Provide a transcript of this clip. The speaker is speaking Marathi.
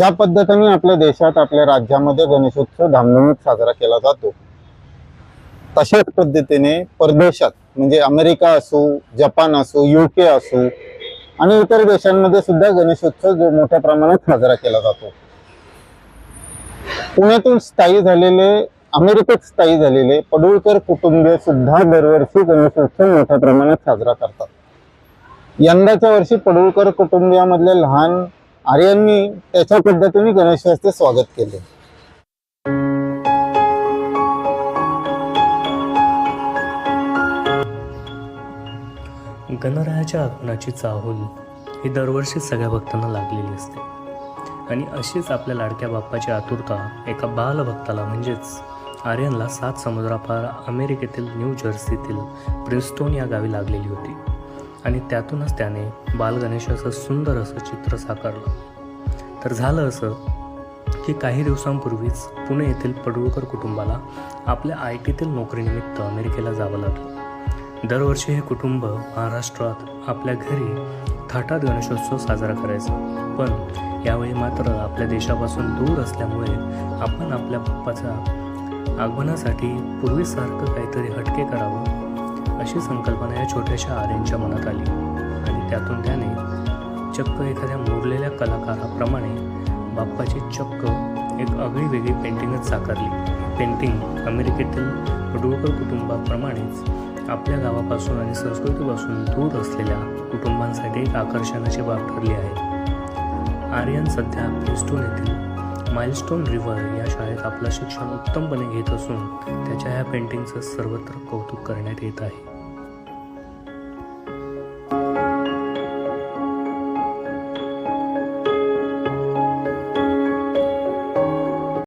ज्या पद्धतीने आपल्या देशात आपल्या राज्यामध्ये गणेशोत्सव धामधूमीत साजरा केला जातो. तशाच पद्धतीने परदेशात म्हणजे अमेरिका असो जपान असो युके असो आणि इतर देशांमध्ये सुद्धा गणेशोत्सव जो मोठ्या प्रमाणात साजरा केला जातो. पुण्यातून स्थायी झालेले अमेरिकेत स्थायी झालेले पडुळकर कुटुंबीय सुद्धा दरवर्षी गणेशोत्सव मोठ्या प्रमाणात साजरा करतात. यंदाच्या वर्षी पडुळकर कुटुंबियामधल्या लहान आर्यांनी त्याच्या पद्धतीने गणेशाचे स्वागत केले. गणरायाच्या आगमनाची चाहूल ही दरवर्षी सगळ्या भक्तांना लागलेली असते. आणि अशीच आपल्या लाडक्या बाप्पाची आतुरता एका बालभक्ताला म्हणजेच आर्यनला सात समुद्रापार अमेरिकेतील न्यू जर्सीतील प्रिन्स्टोन या गावी लागलेली होती. आणि त्यातूनच त्याने बालगणेशाचं सुंदर असं चित्र साकारलं. तर झालं असं की काही दिवसांपूर्वीच पुणे येथील पडुळकर कुटुंबाला आपल्या आय टीतील नोकरीनिमित्त अमेरिकेला जावं लागलं. दरवर्षी हे कुटुंब महाराष्ट्रात आपल्या घरी थाटात गणेशोत्सव साजरा करायचा. पण यावेळी मात्र आपल्या देशापासून दूर असल्यामुळे आपण आपल्या बाप्पाच्या आगमनासाठी पूर्वीसारखं काहीतरी हटके करावं अशी संकल्पना या छोट्याशा आर्यांच्या मनात आली. आणि त्यातून त्याने चक्क एखाद्या मुरलेल्या कलाकाराप्रमाणे बाप्पाची चक्क एक आगळी वेगळी पेंटिंगच साकारली. पेंटिंग अमेरिकेतील पडुळकर कुटुंबाप्रमाणेच आपल्या गावापासून आणि संस्कृतीपासून दूर असलेल्या कुटुंबांसाठी एक आकर्षणाची बाब ठरली आहे. आर्यन सध्या प्रिस्टोन येथील माइलस्टोन रिव्हर या शाळेत आपलं शिक्षण उत्तमपणे घेत असून त्याच्या ह्या पेंटिंगचं सर्वत्र कौतुक करण्यात येत आहे.